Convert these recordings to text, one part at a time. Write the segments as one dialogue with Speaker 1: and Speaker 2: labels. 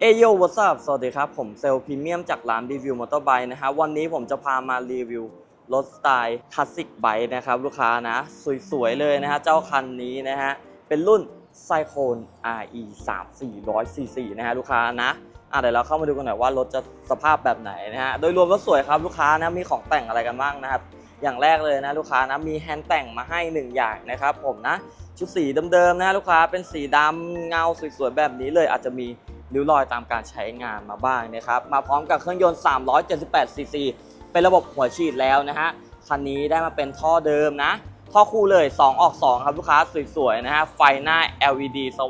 Speaker 1: เอโยวัสดุสวัสดีครับ ผมเซลล์พรีเมียมจากร้านรีวิวมอเตอร์ไบค์นะฮะวันนี้ผมจะพามารีวิวรถสไตล์คลาสสิกไบค์นะครับ ลูกค้านะ สวยๆ เลยนะฮะ เจ้าคันนี้นะฮะ เป็นรุ่นไซโคน RE 3 400 cc นะฮะ ลูกค้านะอะเดี๋ยวเราเข้ามาดูกันหน่อยว่ารถจะสภาพแบบไหนนะฮะ โดยรวมรถสวยครับลูกค้านะมีของแต่งอะไรกันบ้างนะครับอย่างแรกเลยนะลูกค้านะมีแฮนด์แต่งมาให้หนึ่งอย่างนะครับผมนะชุดสีเดิมๆนะลูกค้าเป็นสีดำเงาสวยๆแบบนี้เลยอาจจะมี ริ้วรอยตามการใช้งานมาบ้างนะครับ มาพร้อมกับเครื่องยนต์ 378 ซีซี เป็นระบบหัวฉีดแล้วนะฮะ คันนี้ได้มาเป็นท่อเดิมนะ ท่อคู่เลย 2 ออก 2 ครับลูกค้าสวยๆนะฮะ ไฟหน้า LED ส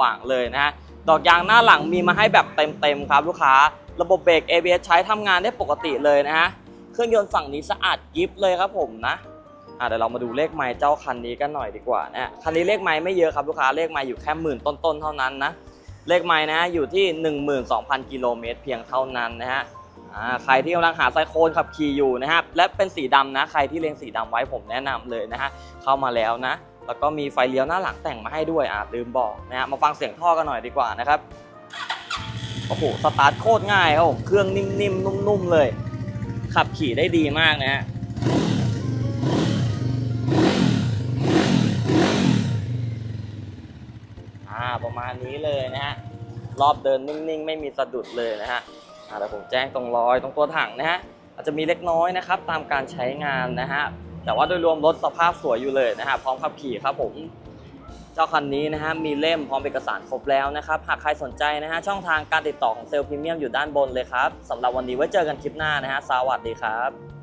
Speaker 1: ว่างๆเลยนะฮะ ดอกยางหน้าหลังมีมาให้แบบเต็มๆครับลูกค้า ระบบเบรก ABS ใช้ทำงานได้ปกติเลยนะฮะ เครื่องยนต์ฝั่งนี้สะอาดกิฟเลยครับผมนะ่ะเดี๋ยวเรามาดูเลขไมล์เจ้าคันนี้กันหน่อยดีกว่านะคันนี้เลขไมล์ไม่เยอะครับลูกค้าเลขไมล์อยู่แค่หมื่นต้นๆเท่านั้นนะ เลขไมล์นะ อยู่ที่ 12,000 กิโลเมตรเพียงเท่านั้นนะฮะใครที่กำลังหาไซโคนขับขี่อยู่นะครับ และเป็นสีดำนะ ใครที่เลงสีดำไว้ผมแนะนำเลยนะฮะ เข้ามาแล้วนะ แล้วก็มีไฟเลี้ยวหน้าหลังแต่งมาให้ด้วยอะลืมบอกนะฮะ มาฟังเสียงท่อกันหน่อยดีกว่านะครับ โอ้โห สตาร์ทโคตรง่ายครับผม เครื่องนิ่มๆ นุ่มๆ เลย ขับขี่ได้ดีมากนะฮะ อ่าประมาณนี้เลยนะฮะรอบเดินนิ่งๆ ไม่มีสะดุดเลยนะฮะอ่าเดี๋ยวผมแจ้งตรงรอยตรงตัวถังนะฮะอาจจะมีเล็กน้อยนะครับตามการใช้งานนะฮะแต่ว่าโดยรวมรถสภาพสวยอยู่เลยนะฮะพร้อมขับขี่ครับผมเจ้าคันนี้นะฮะมีเล่มพร้อมเอกสารครบแล้วนะครับหากใครสนใจนะฮะช่องทางการติดต่อของเซลล์พรีเมียมอยู่ด้านบนเลยครับสำหรับวันนี้ไว้เจอกันคลิปหน้านะฮะสวัสดีครับ